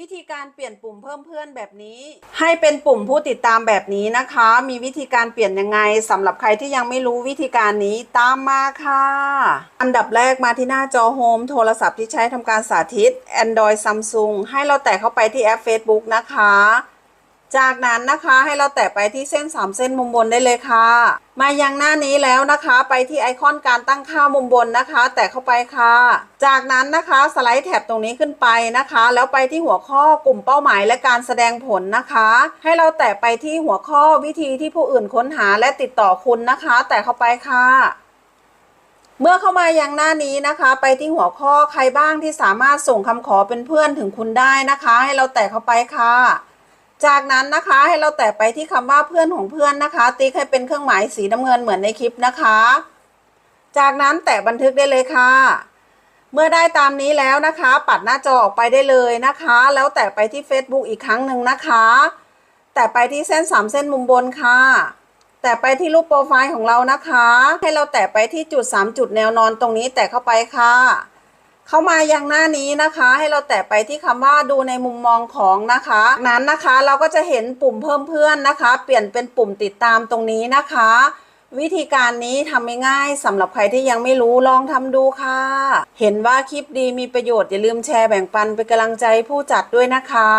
วิธีการเปลี่ยนปุ่มเพิ่มเพื่อนแบบนี้ ให้เป็นปุ่มผู้ติดตามแบบนี้นะคะ มีวิธีการเปลี่ยนยังไงสำหรับใครที่ยังไม่รู้วิธีการนี้ตามมาค่ะ อันดับแรกมาที่หน้าจอโฮมโทรศัพท์ที่ใช้ทำการสาธิต Android Samsung ให้เราแตะเข้าไปที่แอป Facebook นะคะ จากนั้นนะคะให้เราแตะไปที่เส้น 3 เส้นมุมบนได้เลยค่ะ มายังหน้านี้แล้วนะคะไปที่ไอคอนการตั้งค่ามุมบนนะคะ แตะเข้าไปค่ะ จากนั้นนะคะสไลด์แท็บตรงนี้ขึ้นไปนะคะ แล้วไปที่หัวข้อกลุ่มเป้าหมายและการแสดงผลนะคะ ให้เราแตะไปที่หัวข้อวิธีที่ผู้อื่นค้นหาและติดต่อคุณนะคะ แตะเข้าไปค่ะเมื่อเข้ามายังหน้านี้นะคะ ไปที่หัวข้อใครบ้างที่สามารถส่งคำขอเป็นเพื่อนถึงคุณได้นะคะ ให้เราแตะเข้าไปค่ะ จากนั้นนะคะให้เราแตะไปที่คำว่าเพื่อนของเพื่อนนะคะ ติ๊กให้เป็นเครื่องหมายสีน้ำเงินเหมือนในคลิปนะคะ จากนั้นแตะบันทึกได้เลยค่ะ เมื่อได้ตามนี้แล้วนะคะ ปัดหน้าจอออกไปได้เลยนะคะ แล้วแตะไปที่ Facebook อีกครั้งหนึ่งนะคะ แตะไปที่เส้น3เส้นมุมบนค่ะ แตะไปที่รูปโปรไฟล์ของเรานะคะ ให้เราแตะไปที่จุด 3 จุดแนวนอนตรงนี้แตะเข้าไปค่ะ เข้ามายังหน้านี้นะคะ ให้เราแตะไปที่คำว่าดูในมุมมองของนะคะจากนั้นนะคะเราก็จะเห็นปุ่มเพิ่มเพื่อนนะคะ เปลี่ยนเป็นปุ่มติดตามตรงนี้นะคะ วิธีการนี้ทำง่ายๆสำหรับใครที่ยังไม่รู้ลองทำดูค่ะ เห็นว่าคลิปดีมีประโยชน์อย่าลืมแชร์แบ่งปันเป็นกำลังใจผู้จัดด้วยนะคะ